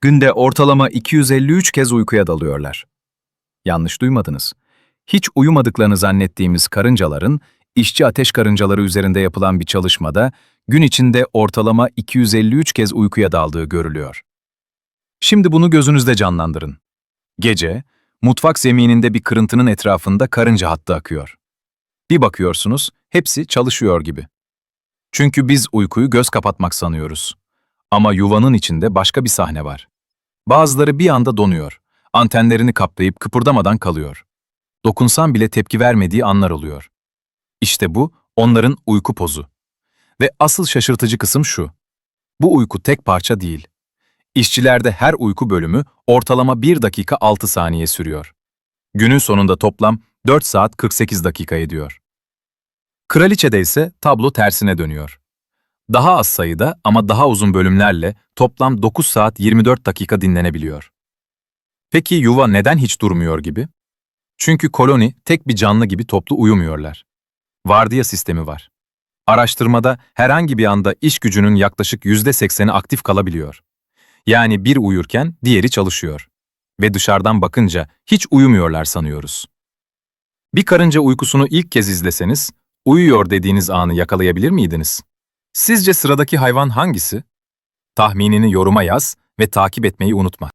günde ortalama 253 kez uykuya dalıyorlar. Yanlış duymadınız. Hiç uyumadıklarını zannettiğimiz karıncaların, işçi ateş karıncaları üzerinde yapılan bir çalışmada gün içinde ortalama 253 kez uykuya daldığı görülüyor. Şimdi bunu gözünüzde canlandırın. Gece, mutfak zemininde bir kırıntının etrafında karınca hattı akıyor. Bir bakıyorsunuz, hepsi çalışıyor gibi. Çünkü biz uykuyu göz kapatmak sanıyoruz. Ama yuvanın içinde başka bir sahne var. Bazıları bir anda donuyor. Antenlerini kaplayıp kıpırdamadan kalıyor. Dokunsan bile tepki vermediği anlar oluyor. İşte bu onların uyku pozu. Ve asıl şaşırtıcı kısım şu. Bu uyku tek parça değil. İşçilerde her uyku bölümü ortalama 1 dakika 6 saniye sürüyor. Günün sonunda toplam 4 saat 48 dakika ediyor. Kraliçede ise tablo tersine dönüyor. Daha az sayıda ama daha uzun bölümlerle toplam 9 saat 24 dakika dinlenebiliyor. Peki yuva neden hiç durmuyor gibi? Çünkü koloni tek bir canlı gibi toplu uyumuyorlar. Vardiya sistemi var. Araştırmada herhangi bir anda iş gücünün yaklaşık %80'i aktif kalabiliyor. Yani bir uyurken diğeri çalışıyor. Ve dışarıdan bakınca hiç uyumuyorlar sanıyoruz. Bir karınca uykusunu ilk kez izleseniz, uyuyor dediğiniz anı yakalayabilir miydiniz? Sizce sıradaki hayvan hangisi? Tahminini yoruma yaz ve takip etmeyi unutma.